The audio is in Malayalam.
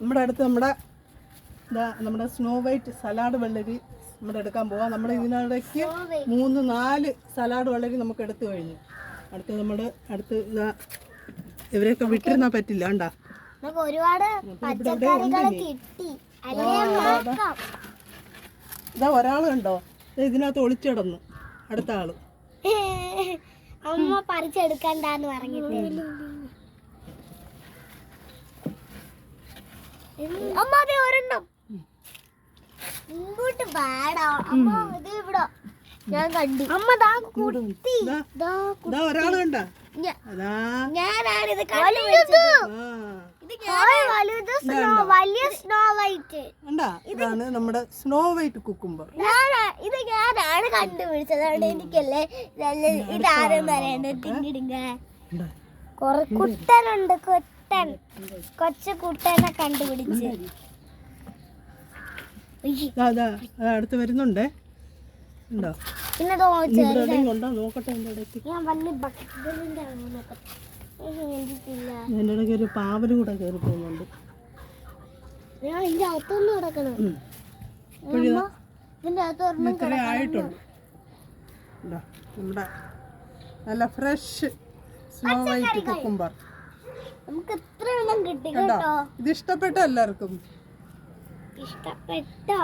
നമ്മുടെ അടുത്ത് നമ്മുടെ നമ്മുടെ സ്നോ വൈറ്റ് സലാഡ് വെള്ളരി നമ്മുടെ എടുക്കാൻ പോവാം. നമ്മൾ ഇതിനിടയ്ക്ക് മൂന്ന് നാല് സലാഡ് വെള്ളരി നമുക്ക് എടുത്തു കഴിഞ്ഞു. അടുത്ത് നമ്മുടെ അടുത്ത് ഇതാ ഇവരെയൊക്കെ വിട്ടിരുന്നാ പറ്റില്ല ഉണ്ടാ നമുക്ക് ഒരുപാട് പച്ചക്കറികൾ കിട്ടി. അല്ലേ ഇതാ ഒരാൾ കണ്ടോ? ഇതിനകത്ത് ഒളിച്ചിടന്നു. അടുത്ത ആൾ. അമ്മ പറിച്ചെടുക്കണ്ടെന്ന് പറഞ്ഞിട്ട് അമ്മ അതെ ഒരെണ്ണം. ഇങ്ങോട്ട് പാടാ അമ്മ ഇത് ഇവിടെ. ഞാൻ കണ്ടു. അമ്മ ദാ ഇതാ ഒരാൾ കണ്ട. ഞ- അതാ. ഞാനാണിത് കണ്ടുപിടിച്ചത്. ആ ഇത് വലുത് സ്നോ വലിയ സ്നോ വൈറ്റ് ഇതാണ് നമ്മുടെ സ്നോ വൈറ്റ് കുക്കുംബർ ഞാനാ ഇത് ഞാനാണ് കണ്ടുപിടിച്ചത്? അതുകൊണ്ട് എനിക്കല്ലേ നല്ല ഇതാരും പറയണ്ടത് കൊറേ കുട്ടനുണ്ട് കുട്ടൻ. കൊച്ചു കുട്ടനെ കണ്ടുപിടിച്ച്. അടുത്ത് വരുന്നുണ്ടേ. ഉണ്ടോ? പിന്നെ കൊണ്ടോ നോക്കട്ടെ ഞാൻ വന്ന് എന്റെ ഇടയ്ക്ക് ഒരു പാവലും കൂടെ കയറി പോകുന്നുണ്ട്. ഞാൻ ഇതിന്റെ അകത്തൊന്നും കിടക്കണം ഇത്രേ ഉണ്ടോ നമ്മുടെ നല്ല ഫ്രഷ് സ്നോ വൈറ്റ് കുക്കുംബർ നമുക്ക് കേട്ടോ. ഇത് ഇഷ്ടപ്പെട്ട എല്ലാവർക്കും. ഇഷ്ടപ്പെട്ടോ?